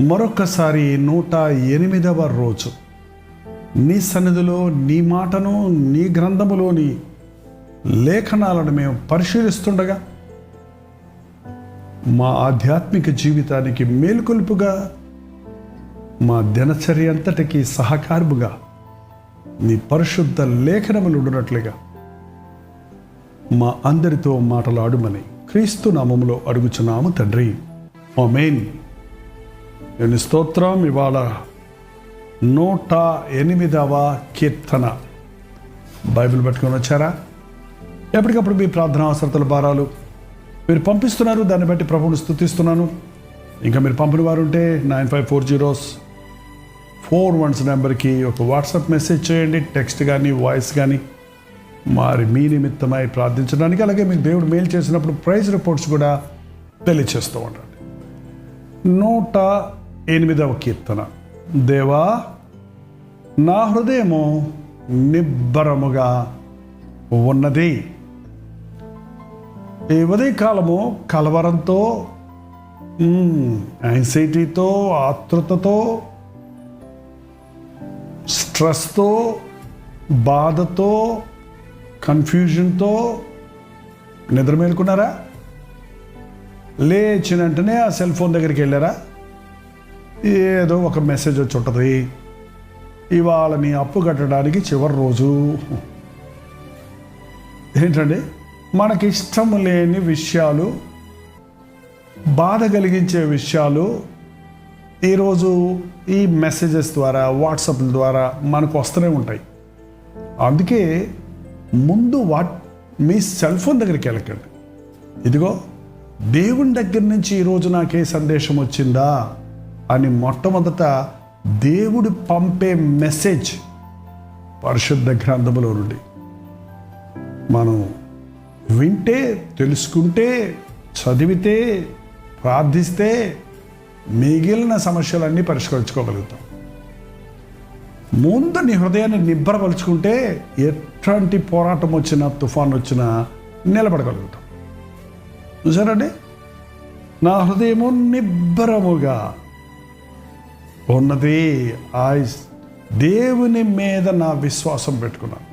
మరొకసారి నూట ఎనిమిదవ రోజు. నీ సన్నిధిలో నీ మాటను నీ గ్రంథములోని లేఖనాలను మేము పరిశీలిస్తుండగా మా ఆధ్యాత్మిక జీవితానికి మేలుకొలుపుగా మా దినచర్య అంతటికి సహకారముగా నీ పరిశుద్ధ లేఖనములు ఉండునట్లుగా మా అందరితో మాటలాడుమని క్రీస్తు నామములో అడుగుచున్నాము తండ్రి. ఆమేన్. నేను స్తోత్రం. ఇవాళ నూట ఎనిమిదవ కీర్తన. బైబిల్ పెట్టుకొని వచ్చారా? ఎప్పటికప్పుడు మీ ప్రార్థన అవసరతల భారాలు. మీరు పంపిస్తున్నారు దాన్ని బట్టి ప్రభువుని స్థుతిస్తున్నాను ఇంకా మీరు పంపిన వారు ఉంటే nine five four zeros four ones నెంబర్కి ఒక వాట్సాప్ మెసేజ్ చేయండి టెక్స్ట్ కానీ వాయిస్ కానీ మరి మీ నిమిత్తమై ప్రార్థించడానికి అలాగే మీకు దేవుడు మేలు చేసినప్పుడు ప్రైజ్ రిపోర్ట్స్ కూడా తెలియచేస్తూ ఉండండి. నూట ఎనిమిదవ కీర్తన. దేవా నా హృదయము నిబ్బరముగా ఉన్నది. ఈ ఉదయకాలము కలవరంతో యాంగ్జైటీతో ఆతృతతో స్ట్రెస్తో బాధతో కన్ఫ్యూజన్తో నిద్ర మేలుకున్నారా? లేచిన వెంటనే ఆ సెల్ ఫోన్ దగ్గరికి వెళ్ళారా? ఏదో ఒక మెసేజ్ వచ్చి ఉంటుంది ఇవాళ మీ అప్పు కట్టడానికి చివరి రోజు. ఏంటండి? మనకి ఇష్టం లేని విషయాలు బాధ కలిగించే విషయాలు ఈరోజు ఈ మెసేజెస్ ద్వారా వాట్సాప్ల ద్వారా మనకు వస్తూనే ఉంటాయి. అందుకే ముందు వాట్ మీ సెల్ ఫోన్ దగ్గరికి వెళ్ళకండి. ఇదిగో దేవుని దగ్గర నుంచి ఈరోజు నాకే సందేశం వచ్చిందా? అని మొట్టమొదట దేవుడు పంపే మెసేజ్ పరిశుద్ధ గ్రంథములో నుండి. మనం వింటే తెలుసుకుంటే చదివితే ప్రార్థిస్తే మిగిలిన సమస్యలన్నీ పరిష్కరించుకోగలుగుతాం. ముందు నీ హృదయాన్ని నిబ్బరపరుచుకుంటే ఎట్లాంటి పోరాటం వచ్చినా తుఫాన్ వచ్చినా నిలబడగలుగుతాం. చూసారండి నా హృదయము నిబ్బరముగా ఉన్నది ఆ దేవుని మీద నా విశ్వాసం పెట్టుకున్నాను.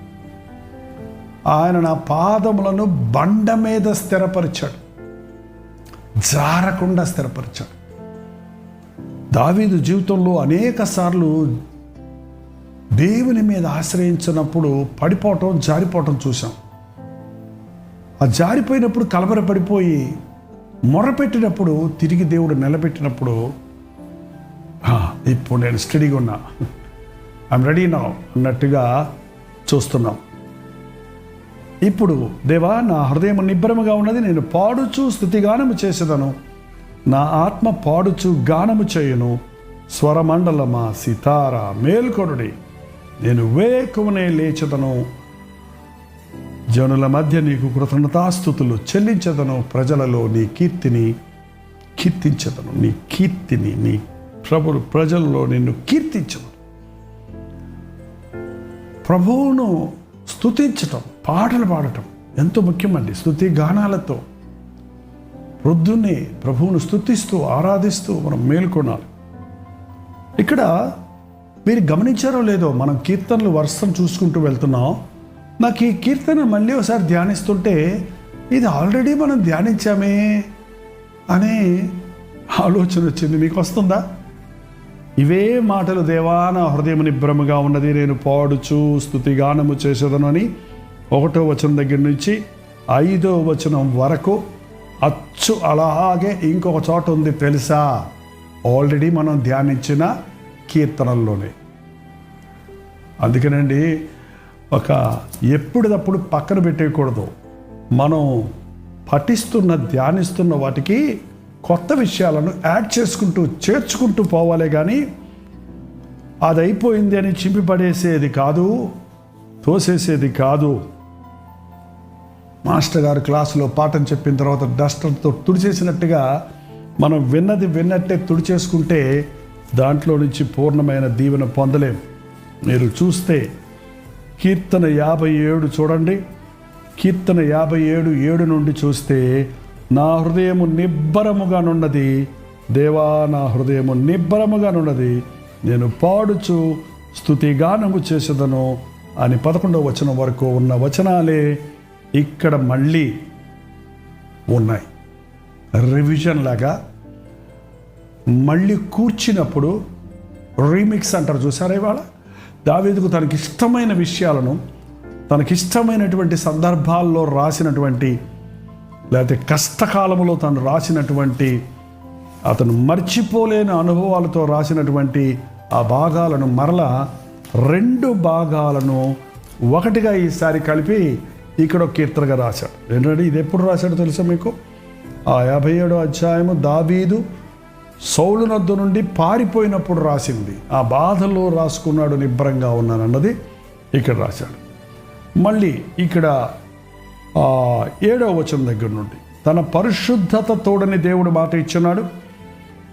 ఆయన నా పాదములను బండ మీద స్థిరపరిచాడు. జారకుండా స్థిరపరిచాడు. దావీదు జీవితంలో అనేక సార్లు దేవుని మీద ఆశ్రయించినప్పుడు పడిపోవటం జారిపోవటం చూసాం ఆ జారిపోయినప్పుడు కలవరపడిపోయి మొరపెట్టినప్పుడు తిరిగి దేవుడు నిలబెట్టినప్పుడు ఇప్పుడు నేను స్టడీగా ఉన్నా. ఐఎమ్ రెడీ నా అన్నట్టుగా చూస్తున్నాం. ఇప్పుడు దేవా నా హృదయం నిబ్బరముగా ఉన్నది నేను పాడుచు స్థుతిగానము చేసేదను. నా ఆత్మ పాడుచు గానము చేయును. స్వరమండలమా సితార మేల్కొనుడి. నేను వేకువనే లేచదను. జనుల మధ్య నీకు కృతజ్ఞతాస్థుతులు చెల్లించదను. ప్రజలలో నీ కీర్తిని కీర్తించదను. నీ కీర్తిని నీ ప్రభులు ప్రజల్లో నిన్ను కీర్తించను ప్రభువును స్థుతించటం పాటలు పాడటం ఎంతో ముఖ్యమండి. స్థుతి గానాలతో ప్రొద్దున్నే ప్రభువును స్థుతిస్తూ ఆరాధిస్తూ మనం మేల్కొనాలి. ఇక్కడ మీరు గమనించారో లేదో మనం కీర్తనలు వర్షం చూసుకుంటూ వెళ్తున్నాం. నాకు ఈ కీర్తన మళ్ళీ ఒకసారి ధ్యానిస్తుంటే ఇది ఆల్రెడీ మనం ధ్యానించామే అనే ఆలోచన వచ్చింది. మీకు వస్తుందా? ఇవే మాటలు దేవా నా హృదయం నిభ్రమగా ఉన్నది. నేను పాడుచు స్థుతిగానము చేసేదను అని ఒకటో వచనం దగ్గర నుంచి ఐదో వచనం వరకు అచ్చు అలాగే ఇంకొక చోట ఉంది తెలుసా? ఆల్రెడీ మనం ధ్యానించిన కీర్తనల్లోనే. అందుకనండి ఒక ఎప్పుడప్పుడు పక్కన పెట్టేయకూడదు. మనం పఠిస్తున్న ధ్యానిస్తున్న వాటికి కొత్త విషయాలను యాడ్ చేసుకుంటూ చేర్చుకుంటూ పోవాలే కానీ అది అయిపోయింది అని చింపిపడేసేది కాదు తోసేసేది కాదు. మాస్టర్ గారు క్లాసులో పాఠం చెప్పిన తర్వాత డస్టర్తో తుడిచేసినట్టుగా మనం విన్నది విన్నట్టే తుడిచేసుకుంటే దాంట్లో నుంచి పూర్ణమైన దీవెన పొందలేం. మీరు చూస్తే కీర్తన యాభై ఏడు చూడండి. కీర్తన యాభై ఏడు ఏడు నుండి చూస్తే నా హృదయము నిబ్బరముగానున్నది. దేవా నా హృదయము నిబ్బరముగానున్నది. నేను పాడుచు స్థుతిగానము చేసేదను అని పదకొండవ వచనం వరకు ఉన్న వచనాలే ఇక్కడ మళ్ళీ ఉన్నాయి. రివిజన్ లాగా మళ్ళీ కూర్చినప్పుడు రీమిక్స్ అంటారు చూసారా ఇవాళ? దావేదుకు తనకిష్టమైన విషయాలను తనకిష్టమైనటువంటి సందర్భాల్లో రాసినటువంటి లేకపోతే కష్టకాలంలో తను రాసినటువంటి అతను మర్చిపోలేని అనుభవాలతో రాసినటువంటి ఆ భాగాలను మరలా రెండు భాగాలను ఒకటిగా ఈసారి కలిపి ఇక్కడ ఒక కీర్తనగా రాశాడు. ఏంటంటే ఇది ఎప్పుడు రాశాడు తెలుసా మీకు? ఆ యాభై ఏడో అధ్యాయము దాబీదు సౌలు నద్దు నుండి పారిపోయినప్పుడు రాసింది. ఆ బాధలో రాసుకున్నాడు నిబ్బరంగా ఉన్నానన్నది ఇక్కడ రాశాడు. మళ్ళీ ఇక్కడ ఏడవ వచనం దగ్గర నుండి. తన పరిశుద్ధత తోడని దేవుడు మాట ఇచ్చున్నాడు.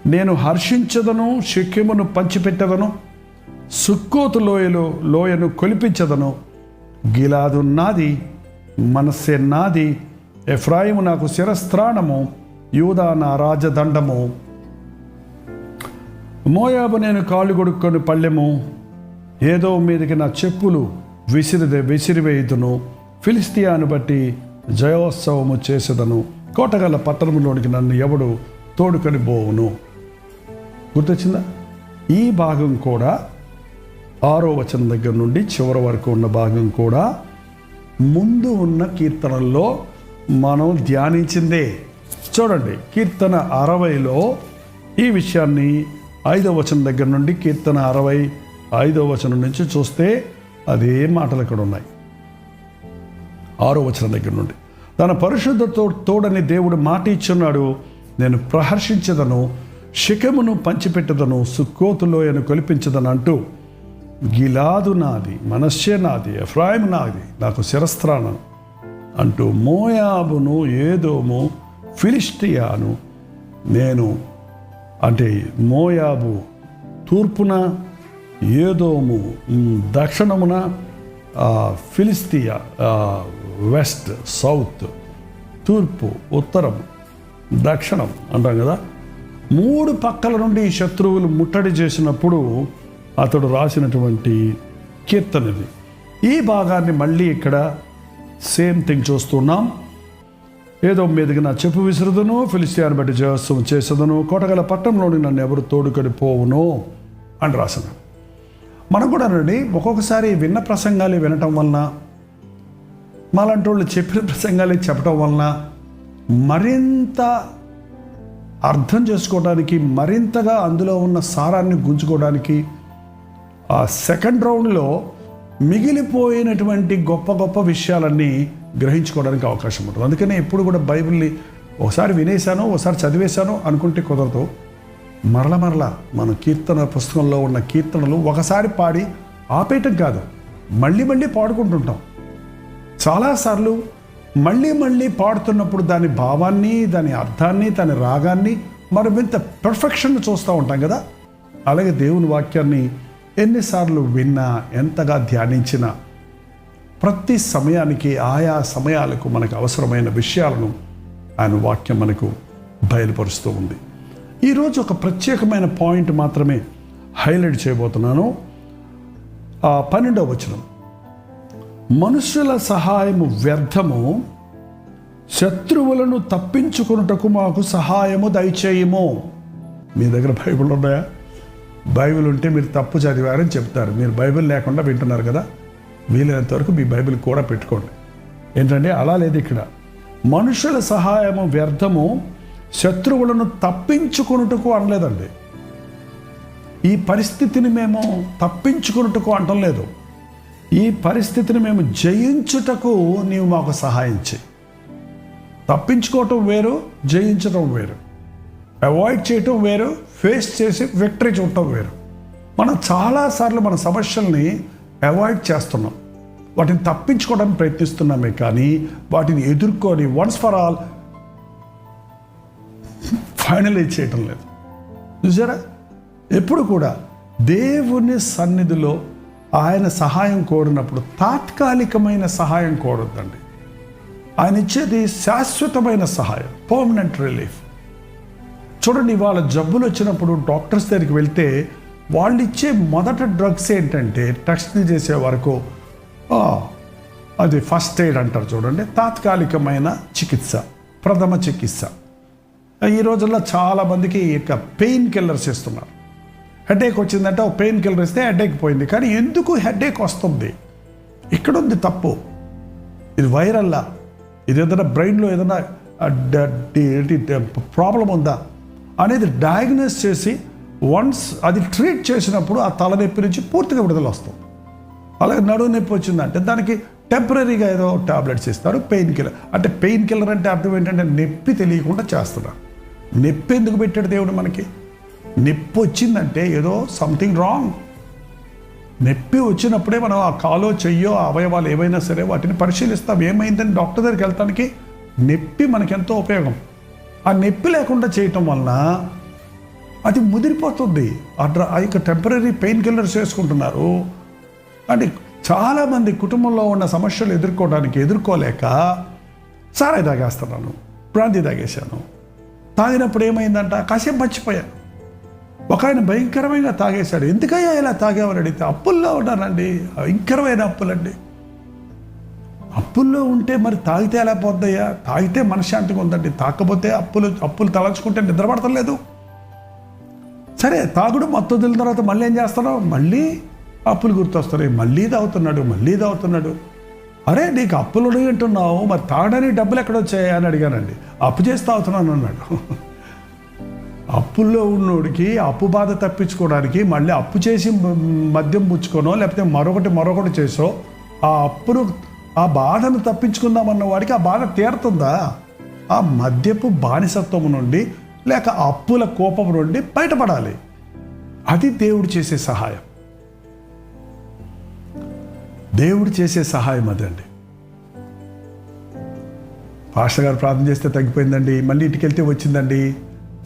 నేను హర్షించదను శక్యమును పంచిపెట్టదను సుక్కోతు లోయలో లోయను కొలిపించదను. గిలాదు నాది మనస్సే నాది ఎఫ్రాయిము నాకు శిరస్త్రాణము యూదా నా రాజదండము. మోయాబు నేను కాళ్ళు కొడుక్కొని పళ్ళెము ఏదో మీదకి నా చెప్పులు విసిరిదే విసిరివేయుదును. ఫిలిస్తియాను బట్టి జయోత్సవము చేసేదను. కోటగల పట్టణంలోనికి నన్ను ఎవడు తోడుకొని పోవును గుర్తొచ్చిందా? ఈ భాగం కూడా ఆరో వచనం దగ్గర నుండి చివరి వరకు ఉన్న భాగం కూడా ముందు ఉన్న కీర్తనల్లో మనం ధ్యానించిందే. చూడండి కీర్తన అరవైలో ఈ విషయాన్ని ఐదవ వచనం దగ్గర నుండి కీర్తన అరవై ఐదవ వచనం నుంచి చూస్తే అదే మాటలు ఇక్కడ ఉన్నాయి. ఆరో వచనం దగ్గర నుండి. తన పరిశుద్ధతో తోడని దేవుడు మాట ఇచ్చున్నాడు. నేను ప్రహర్షించదను శిఖమును పంచిపెట్టదను సుక్కోతులోయను కొలిపించదను అంటూ గిలాదు నాది మనస్సే నాది ఎఫ్రాయిం నాది నాకు శిరస్త్రాణం అంటూ మోయాబును ఏదోము ఫిలిస్టియాను నేను అంటే మోయాబు తూర్పున ఏదోము దక్షిణమున ఫిలిస్తియా వెస్ట్ సౌత్ తూర్పు ఉత్తరం దక్షిణం అంటాం కదా. మూడు పక్కల నుండి శత్రువులు ముట్టడి చేసినప్పుడు అతడు రాసినటువంటి కీర్తనది ఈ భాగాన్ని మళ్ళీ ఇక్కడ సేమ్ థింగ్ చూస్తున్నాం. ఏదో మీదకి నా చెప్పు విసురుదును ఫిలిస్తియాను బట్టి జయోత్సవం చేసేదను కోటగల పట్టణంలోని నన్ను ఎవరు తోడుకొని పోవును అని రాసిన. మనం కూడా రండి ఒక్కొక్కసారి విన్న ప్రసంగాలు వినటం వలన మాలాంటి వాళ్ళు చెప్పిన ప్రసంగాలే చెప్పడం వలన మరింత అర్థం చేసుకోవడానికి మరింతగా అందులో ఉన్న సారాన్ని గుంజుకోవడానికి ఆ సెకండ్ రౌండ్లో మిగిలిపోయినటువంటి గొప్ప గొప్ప విషయాలన్నీ గ్రహించుకోవడానికి అవకాశం ఉంటుంది. అందుకనే ఎప్పుడు కూడా బైబిల్ని ఒకసారి వినేశాను ఒకసారి చదివేశాను అనుకుంటే కుదరదు. మరల మరల మన కీర్తన పుస్తకంలో ఉన్న కీర్తనలు ఒకసారి పాడి ఆపేయటం కాదు మళ్ళీ మళ్ళీ పాడుకుంటుంటాం. చాలాసార్లు మళ్ళీ మళ్ళీ పాడుతున్నప్పుడు దాని భావాన్ని దాని అర్థాన్ని దాని రాగాన్ని మనం ఇంత పర్ఫెక్షన్ చూస్తూ ఉంటాం కదా? అలాగే దేవుని వాక్యాన్ని ఎన్నిసార్లు విన్నా ఎంతగా ధ్యానించినా ప్రతి సమయానికి ఆయా సమయాలకు మనకు అవసరమైన విషయాలను ఆయన వాక్యం మనకు బయలుపరుస్తూ ఉంది. ఈరోజు ఒక ప్రత్యేకమైన పాయింట్ మాత్రమే హైలైట్ చేయబోతున్నాను. ఆ పన్నెండవ వచనం. మనుషుల సహాయము వ్యర్థము శత్రువులను తప్పించుకొనుటకు మాకు సహాయము దయచేయము. మీ దగ్గర బైబిల్ ఉన్నాయా? బైబిల్ ఉంటే మీరు తప్పు చదివారని చెప్తారు. మీరు బైబిల్ లేకుండా వింటున్నారు కదా? వీలైనంత వరకు మీ బైబిల్ కూడా పెట్టుకోండి. ఏంటంటే అలా లేదు ఇక్కడ. మనుషుల సహాయము వ్యర్థము శత్రువులను తప్పించుకొనుటకు అనలేదండి. ఈ పరిస్థితిని మేము తప్పించుకొనుటకు అంటం లేదు. ఈ పరిస్థితిని మేము జయించుటకు నీవు మాకు సహాయం చేయి. తప్పించుకోవటం వేరు జయించటం వేరు. అవాయిడ్ చేయటం వేరు ఫేస్ చేసి విక్టరీ చూడటం వేరు. మనం చాలాసార్లు మన సమస్యల్ని అవాయిడ్ చేస్తున్నాం. వాటిని తప్పించుకోవడానికి ప్రయత్నిస్తున్నామే కానీ వాటిని ఎదుర్కొని వన్స్ ఫర్ ఆల్ ఫైనలైజ్ చేయటం లేదు. చూసారా? ఎప్పుడు కూడా దేవుని సన్నిధిలో ఆయన సహాయం కోరినప్పుడు తాత్కాలికమైన సహాయం కోరొద్దండి. ఆయన ఇచ్చేది శాశ్వతమైన సహాయం పర్మనెంట్ రిలీఫ్ చూడండి వాళ్ళ జబ్బులు వచ్చినప్పుడు డాక్టర్స్ దగ్గరికి వెళ్తే వాళ్ళు ఇచ్చే మొదట డ్రగ్స్ ఏంటంటే టెస్ట్ చేసే వరకు అది ఫస్ట్ ఎయిడ్ అంటారు చూడండి తాత్కాలికమైన చికిత్స ప్రథమ చికిత్స. ఈ రోజుల్లో చాలామందికి ఇక పెయిన్ కిల్లర్స్ ఇస్తున్నారు హెడేక్ వచ్చిందంటే ఒక పెయిన్ కిల్లర్ ఇస్తే హెడేక్ పోయింది. కానీ ఎందుకు హెడేక్ వస్తుంది? ఇక్కడ ఉంది తప్పు. ఇది వైరల్లా ఇది ఏదైనా బ్రెయిన్లో ఏదైనా ప్రాబ్లం ఉందా? అనేది డయాగ్నోస్ చేసి వన్స్ అది ట్రీట్ చేసినప్పుడు ఆ తలనొప్పి నుంచి పూర్తిగా విడుదల వస్తుంది. అలాగే నడువు నొప్పి వచ్చిందంటే దానికి టెంపరీగా ఏదో టాబ్లెట్స్ ఇస్తారు పెయిన్ కిల్లర్ అంటే పెయిన్ కిల్లర్ అంటే అర్థం ఏంటంటే నొప్పి తెలియకుండా చేస్తున్నారు. నొప్పి ఎందుకు పెట్టాడు దేవుడు మనకి? నొప్పి వచ్చిందంటే ఏదో సంథింగ్ రాంగ్ నొప్పి వచ్చినప్పుడే మనం ఆ కాలో చెయ్యో అవయవాలు ఏవైనా సరే వాటిని పరిశీలిస్తాం. ఏమైందని డాక్టర్ దగ్గరికి వెళ్తానికి నొప్పి మనకెంతో ఉపయోగం. ఆ నొప్పి లేకుండా చేయటం వలన అది ముదిరిపోతుంది. ఆ డ్ర- ఆ యొక్క టెంపరీ పెయిన్ కిల్లర్స్ వేసుకుంటున్నారు అంటే చాలామంది కుటుంబంలో ఉన్న సమస్యలు ఎదుర్కోవడానికి ఎదుర్కోలేక సారాయి తాగేస్తున్నాను ప్రాంతి తాగేశాను. తాగినప్పుడు ఏమైందంట? కాసేపు మర్చిపోయాను. ఒక ఆయన భయంకరమైన తాగేశాడు. ఎందుకయ్యా ఇలా తాగేవారు అడిగితే అప్పుల్లో ఉన్నానండి. భయంకరమైన అప్పులండి. అప్పుల్లో ఉంటే మరి తాగితే ఎలా పోద్దయ్యా? తాగితే మనశ్శాంతిగా ఉందండి. తాకపోతే అప్పులు అప్పులు తలంచుకుంటే నిద్రపడతలేదు సరే తాగుడు మొత్తం వదిలిన తర్వాత మళ్ళీ ఏం చేస్తున్నావు మళ్ళీ అప్పులు గుర్తొస్తున్నాయి మళ్ళీ తాగుతున్నాడు మళ్ళీ తాగుతున్నాడు. అరే నీకు అప్పులు ఉంటున్నావు మరి తాగడానికి డబ్బులు ఎక్కడొచ్చాయా అని అడిగానండి. అప్పు చేసి తాగుతున్నాను అన్నాడు. అప్పుల్లో ఉన్నోడికి అప్పు బాధ తప్పించుకోవడానికి మళ్ళీ అప్పు చేసి మద్యం పుచ్చుకోనో లేకపోతే మరొకటి మరొకటి చేసో ఆ అప్పును ఆ బాధను తప్పించుకుందామన్న వాడికి ఆ బాధ తీరుతుందా? ఆ మద్యపు బానిసత్వం నుండి లేక అప్పుల కోపం నుండి బయటపడాలి. అది దేవుడు చేసే సహాయం. దేవుడు చేసే సహాయం అదండి. పాస్టర్ గారు ప్రార్థన చేస్తే తగ్గిపోయిందండి మళ్ళీ ఇంటికి వెళ్తే వచ్చిందండి.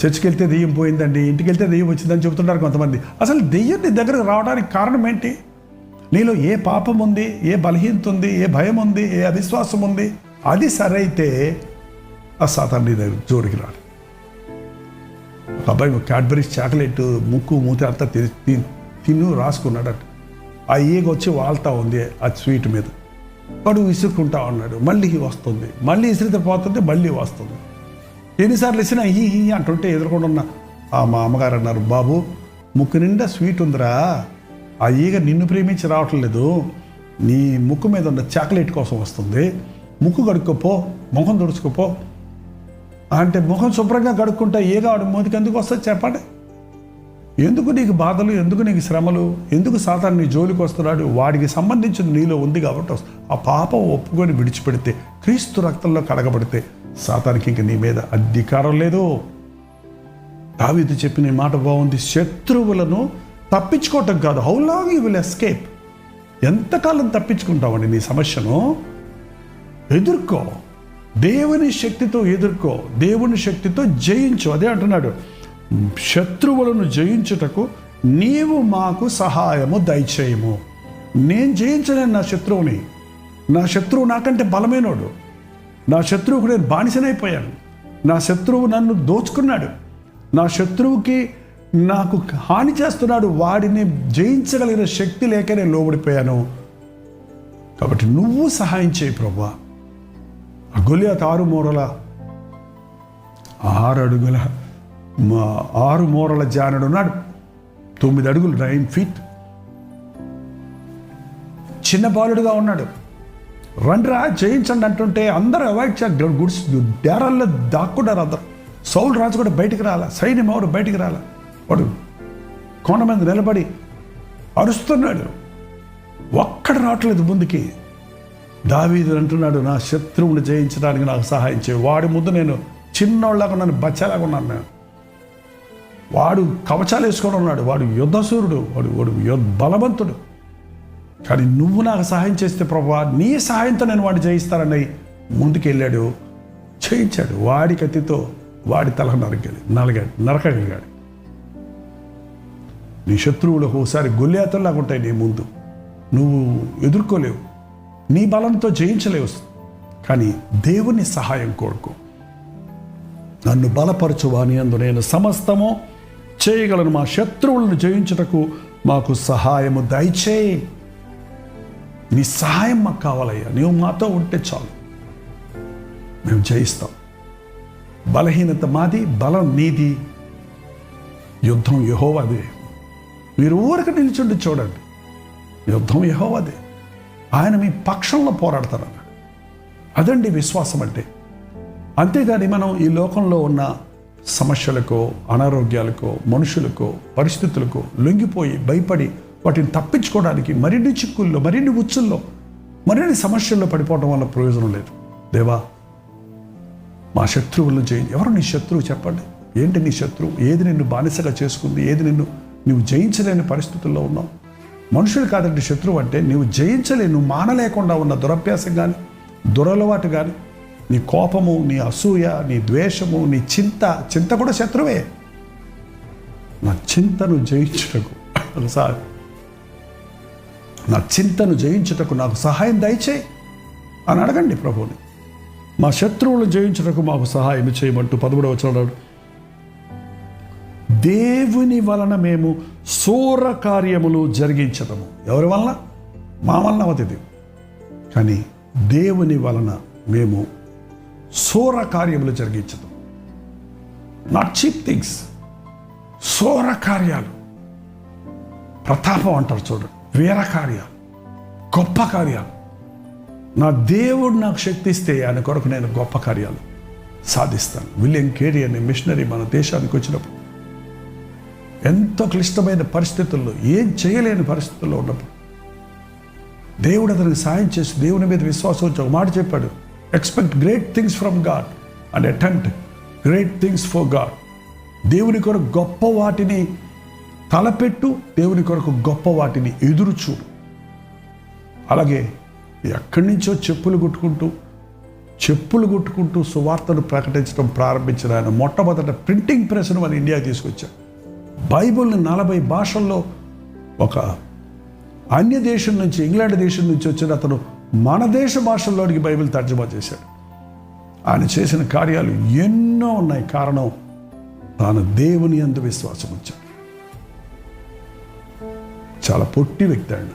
చర్చికి వెళ్తే దెయ్యం పోయిందండి ఇంటికి వెళ్తే దెయ్యం వచ్చిందని చెబుతున్నారు కొంతమంది. అసలు దెయ్యం నీ దగ్గరకు రావడానికి కారణం ఏంటి? నీలో ఏ పాపం ఉంది ఏ బలహీనత ఉంది ఏ భయం ఉంది ఏ అవిశ్వాసం ఉంది? అది సరైతే ఆ సాతాన్ నీ దగ్గర జోడికి రాడు ఒక అబ్బాయి క్యాడ్బరీస్ చాక్లెట్ ముక్కు మూత అంతా తి- తిని తిను రాసుకున్నాడట. ఆ ఈగ వచ్చి వాళ్తా ఉంది ఆ స్వీట్ మీద. వాడు విసురుకుంటా ఉన్నాడు. మళ్ళీ వస్తుంది. మళ్ళీ విసిరితే పోతుంటే మళ్ళీ వస్తుంది. ఎన్నిసార్లు ఇచ్చినా ఈ ఈ అంటుంటే ఎదుర్కొంటున్న ఉన్న ఆ మా అమ్మగారు అన్నారు బాబు ముక్కు నిండా స్వీట్ ఉందిరా. ఆ ఈగ నిన్ను ప్రేమించి రావట్లేదు నీ ముక్కు మీద ఉన్న చాక్లెట్ కోసం వస్తుంది. ముక్కు కడుక్కోపో ముఖం తుడుచుకోపో. అంటే ముఖం శుభ్రంగా కడుక్కుంటే ఈగ ఆడు మూతికి ఎందుకు వస్తుంది చెప్పండి. ఎందుకు నీకు బాధలు? ఎందుకు నీకు శ్రమలు? ఎందుకు సాతాను నీ జోలికి వస్తున్నాడు? వాడికి సంబంధించిన నీలో ఉంది కాబట్టి ఆ పాపం ఒప్పుకొని విడిచిపెడితే క్రీస్తు రక్తంలో కడగబడితే సాతానికి ఇంక నీ మీద అధికారం లేదు. దావీదు చెప్పిన మాట బాగుంది. శత్రువులను తప్పించుకోవటం కాదు. How long you will escape ఎంతకాలం తప్పించుకుంటావండి నీ సమస్యను? ఎదుర్కో. దేవుని శక్తితో ఎదుర్కో. దేవుని శక్తితో జయించు. అదే అంటున్నాడు. శత్రువులను జయించుటకు నీవు మాకు సహాయము దయచేయము. నేను జయించలేను నా శత్రువుని. నా శత్రువు నాకంటే బలమైనోడు. నా శత్రువుకు నేను బానిసనైపోయాను. నా శత్రువు నన్ను దోచుకున్నాడు. నా శత్రువుకి నాకు హాని చేస్తున్నాడు. వాడిని జయించగలిగిన శక్తి లేక నేను లోబడిపోయాను. కాబట్టి నువ్వు సహాయం చేయి ప్రభా ఆ తారు ఆరు మూరల ఆరు అడుగుల ఆరు మూరల జానుడు ఉన్నాడు. తొమ్మిది అడుగులు నైన్ ఫీట్. చిన్న బాలుడుగా ఉన్నాడు. రండ్రా జయించండి అంటుంటే అందరూ అవాయిడ్ చేయాలి. గుడ్స్ డేరాల్లో దాక్కున్నారు అందరు. సౌల్ రాజు కూడా బయటికి రాలా సైన్యం ఎవరు బయటికి రాలా. వాడు కొండ మీద నిలబడి అరుస్తున్నాడు. ఒక్కడ రావట్లేదు ముందుకి. దావీదు అంటున్నాడు నా శత్రువుని జయించడానికి నాకు సహాయం చేయి. వాడి ముందు నేను చిన్నోళ్ళగా నన్ను బచ్చలాగా ఉన్నాను నేను. వాడు కవచాలు వేసుకొని ఉన్నాడు వాడు యుద్ధసూరుడు వాడు వాడు బలవంతుడు. కానీ నువ్వు నాకు సహాయం చేస్తే ప్రభా నీ సహాయంతో నేను వాడు జయిస్తానని ముందుకెళ్ళాడు చేయించాడు వాడి కత్తితో వాడి తల నరగాడు నలగాడు నరకగలిగాడు. నీ శత్రువులు ఒకసారి గొల్లేతల్లాగా ఉంటాయి నీ ముందు. నువ్వు ఎదుర్కోలేవు. నీ బలంతో జయించలేవు. కానీ దేవుని సహాయం కోరుకో. నన్ను బలపరచువాని అందు నేను సమస్తము చేయగలను మా శత్రువులను జయించుటకు మాకు సహాయము దయచేయి నీ సహాయం మాకు కావాలయ్యా. నీవు మాతో ఉంటే చాలు. మేము జయిస్తాం. బలహీనత మాది బలం నీది. యుద్ధం యహోవాదే. మీరు ఊరికి నిల్చుండి చూడండి. యుద్ధం యహోవాదే. ఆయన మీ పక్షంలో పోరాడతారన్నాడు అదండి విశ్వాసం అంటే అంతేగాని మనం ఈ లోకంలో ఉన్న సమస్యలకో అనారోగ్యాలకో మనుషులకో పరిస్థితులకో లొంగిపోయి భయపడి వాటిని తప్పించుకోవడానికి మరిన్ని చిక్కుల్లో మరిన్ని ఉచ్చుల్లో మరిన్ని సమస్యల్లో పడిపోవడం వల్ల ప్రయోజనం లేదు. దేవా మా శత్రువులను జయి ఎవరు నీ శత్రువు చెప్పండి? ఏంటి నీ శత్రువు? ఏది నిన్ను బానిసగా చేసుకుంది? ఏది నిన్ను నువ్వు జయించలేని పరిస్థితుల్లో ఉన్నావు? మనుషులు కాదండి శత్రువు అంటే నువ్వు జయించలేని నువ్వు మానలేకుండా ఉన్న దురభ్యాసం కానీ దురలవాటు కానీ నీ కోపము నీ అసూయ నీ ద్వేషము నీ చింత చింత కూడా శత్రువే. నా చింతను జయించుటకు సార్. నా చింతను జయించుటకు నాకు సహాయం దయచేయి అని అడగండి ప్రభువుని. మా శత్రువులను జయించుటకు మాకు సహాయం చేయమంటూ పదమూడవ వచనాడు దేవుని వలన మేము సూర కార్యములు జరిగించటము ఎవరి వలన? మా వలన అవతిది. కానీ దేవుని వలన మేము సోర కార్యములు జరిగించదు. నాట్ చీప్ థింగ్స్ సోర కార్యాలు. ప్రతాపం అంటారు చూడండి వీర కార్యాలు. గొప్ప కార్యాలు. నా దేవుడు నాకు శక్తి ఇస్తే ఆయన కొరకు నేను గొప్ప కార్యాలు సాధిస్తాను. విలియం కేరీ అనే మిషనరీ మన దేశానికి వచ్చినప్పుడు ఎంతో క్లిష్టమైన పరిస్థితుల్లో ఏం చేయలేని పరిస్థితుల్లో ఉన్నప్పుడు దేవుడు అతనికి సాయం చేసి దేవుని మీద విశ్వాసం వచ్చి ఒక మాట చెప్పాడు. Expect great things from God and attempt great things for God దేవుని కొరకు గొప్ప వాటిని తలపెట్టు దేవుని కొరకు గొప్ప వాటిని ఎదురు చూడు. అలాగే ఎక్కడి నుంచో చెప్పులు కొట్టుకుంటూ చెప్పులు కొట్టుకుంటూ సువార్తను ప్రకటించడం ప్రారంభించిన ఆయన మొట్టమొదట ప్రింటింగ్ ప్రెస్ను మన ఇండియా తీసుకొచ్చారు బైబిల్ని నలభై భాషల్లో ఒక అన్య దేశం నుంచి ఇంగ్లాండ్ దేశం నుంచి వచ్చిన అతను మన దేశ భాషల్లోనికి బైబిల్ తర్జుమా చేశాడు. ఆయన చేసిన కార్యాలు ఎన్నో ఉన్నాయి. కారణం తాను దేవుని అంత విశ్వాసం వచ్చాడు చాలా పొట్టి వ్యక్తి ఆయన.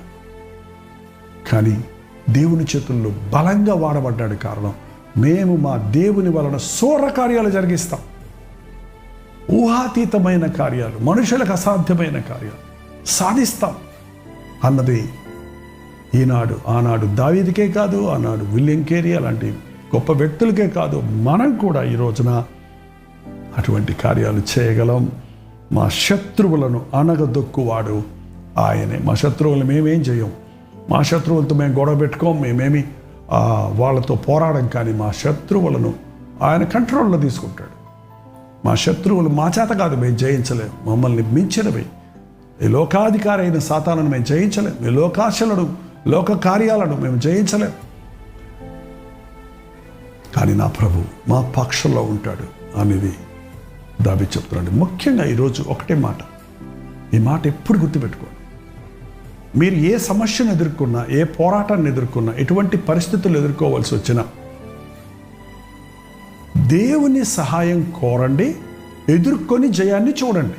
కానీ దేవుని చేతుల్లో బలంగా వాడబడ్డాడు కారణం మేము మా దేవుని వలన సోర కార్యాలు జరిగిస్తాం. ఊహాతీతమైన కార్యాలు మనుషులకు అసాధ్యమైన కార్యాలు సాధిస్తాం అన్నది ఈనాడు ఆనాడు దావీదికే కాదు ఆనాడు విలియం కేరీ అలాంటి గొప్ప వ్యక్తులకే కాదు మనం కూడా ఈ రోజున అటువంటి కార్యాలు చేయగలం. మా శత్రువులను అనగదొక్కువాడు ఆయనే. మా శత్రువులు మేమేం చేయం? మా శత్రువులతో మేము గొడవ పెట్టుకోం మేమేమి వాళ్ళతో పోరాడం కానీ మా శత్రువులను ఆయన కంట్రోల్లో తీసుకుంటాడు. మా శత్రువులు మా చేత కాదు మేము జయించలేము మమ్మల్ని మించినవి. ఈ లోకాధికారి అయిన సాతానను మేము జయించలేము ఈ లోకాశలను లోక కార్యాలను మేము జయించలేం. కానీ నా ప్రభు మా పక్షంలో ఉంటాడు అనేది దాబి చెప్తున్నాడు. ముఖ్యంగా ఈరోజు ఒకటే మాట. ఈ మాట ఎప్పుడు గుర్తుపెట్టుకోండి. మీరు ఏ సమస్యను ఎదుర్కొన్నా ఏ పోరాటాన్ని ఎదుర్కొన్నా ఎటువంటి పరిస్థితులు ఎదుర్కోవాల్సి వచ్చినా దేవుని సహాయం కోరండి ఎదుర్కొని జయాన్ని చూడండి.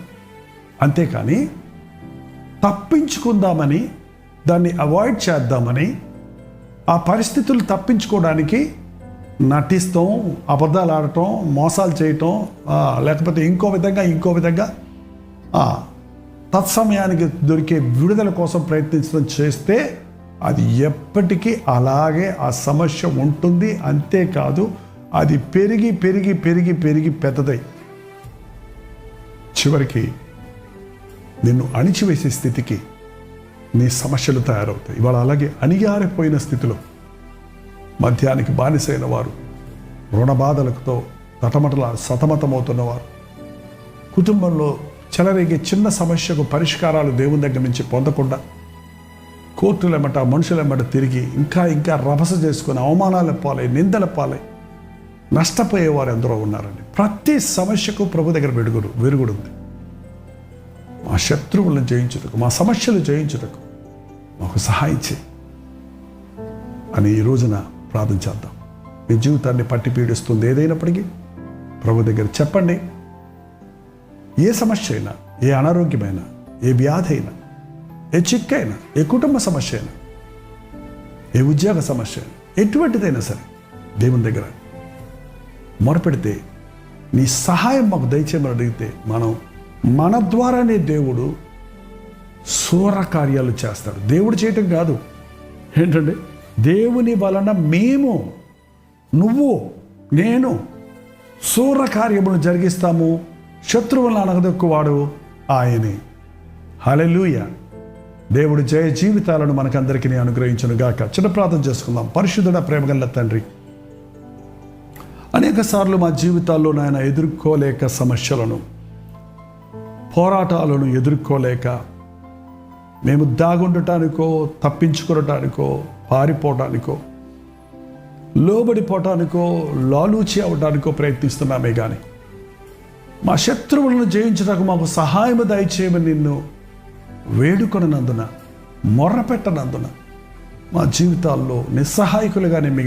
అంతేకాని తప్పించుకుందామని దాన్ని అవాయిడ్ చేద్దామని ఆ పరిస్థితులు తప్పించుకోవడానికి నటిస్తాం అబద్ధాలు ఆడటం మోసాలు చేయటం లేకపోతే ఇంకో విధంగా ఇంకో విధంగా తత్సమయానికి దొరికే విడుదల కోసం ప్రయత్నించడం చేస్తే అది ఎప్పటికీ అలాగే ఆ సమస్య ఉంటుంది. అంతేకాదు అది పెరిగి పెరిగి పెరిగి పెరిగి పెద్దదై చివరికి నిన్ను అణిచివేసే స్థితికి నీ సమస్యలు తయారవుతాయి. ఇవాళ అలాగే అణిగారిపోయిన స్థితిలో మద్యానికి బానిసైన వారు రుణబాధలతో తటమటల సతమతమవుతున్నవారు కుటుంబంలో చెలరేగే చిన్న సమస్యకు పరిష్కారాలు దేవుని దగ్గర నుంచి పొందకుండా కోర్టులెమ్మట మనుషులెమ్మట తిరిగి ఇంకా ఇంకా రభస చేసుకుని అవమానాల పాలై నిందల పాలై నష్టపోయేవారు ఎందరో ఉన్నారండి. ప్రతి సమస్యకు ప్రభు దగ్గర వెడుగుడు వెరుగుడు ఉంది మా శత్రువులను జయించుటకు మా సమస్యలు జయించుటకు మాకు సహాయం చేయి అని ఈ రోజున ప్రార్థన చేద్దాం. మీ జీవితాన్ని పట్టి పీడిస్తుంది ఏదైనప్పటికీ ప్రభు దగ్గర చెప్పండి. ఏ సమస్య అయినా ఏ అనారోగ్యమైనా ఏ వ్యాధి అయినా ఏ చిక్కు అయినా ఏ కుటుంబ సమస్య అయినా ఏ ఉద్యోగ సమస్య అయినా ఎటువంటిదైనా సరే దేవుని దగ్గర మొరపెడితే నీ సహాయం మాకు దయచేయమని అడిగితే మనం మన ద్వారానే దేవుడు సూర కార్యాలు చేస్తాడు. దేవుడు చేయటం కాదు. ఏంటంటే దేవుని వలన మేము నువ్వు నేను సూర కార్యములు జరిగిస్తాము. శత్రువులను అనగదొక్కువాడు ఆయనే. హలెలూయ దేవుడు జయ జీవితాలను మనకందరికీ అనుగ్రహించను గాక చిన్న ప్రార్థన చేసుకుందాం. పరిశుద్ధుడ ప్రేమగల్ల తండ్రి అనేక సార్లు మా జీవితాల్లో నాయన ఎదుర్కోలేక సమస్యలను పోరాటాలను ఎదుర్కోలేక మేము దాగుండటానికో తప్పించుకునటానికో పారిపోవటానికో లోబడిపోవటానికో లాలూచి అవడానికో ప్రయత్నిస్తున్నామే కానీ మా శత్రువులను జయించడానికి మాకు సహాయం దయచేయమని నిన్ను వేడుకొనందున మొర్రపెట్టనందున మా జీవితాల్లో నిస్సహాయకులుగానే మిగిలి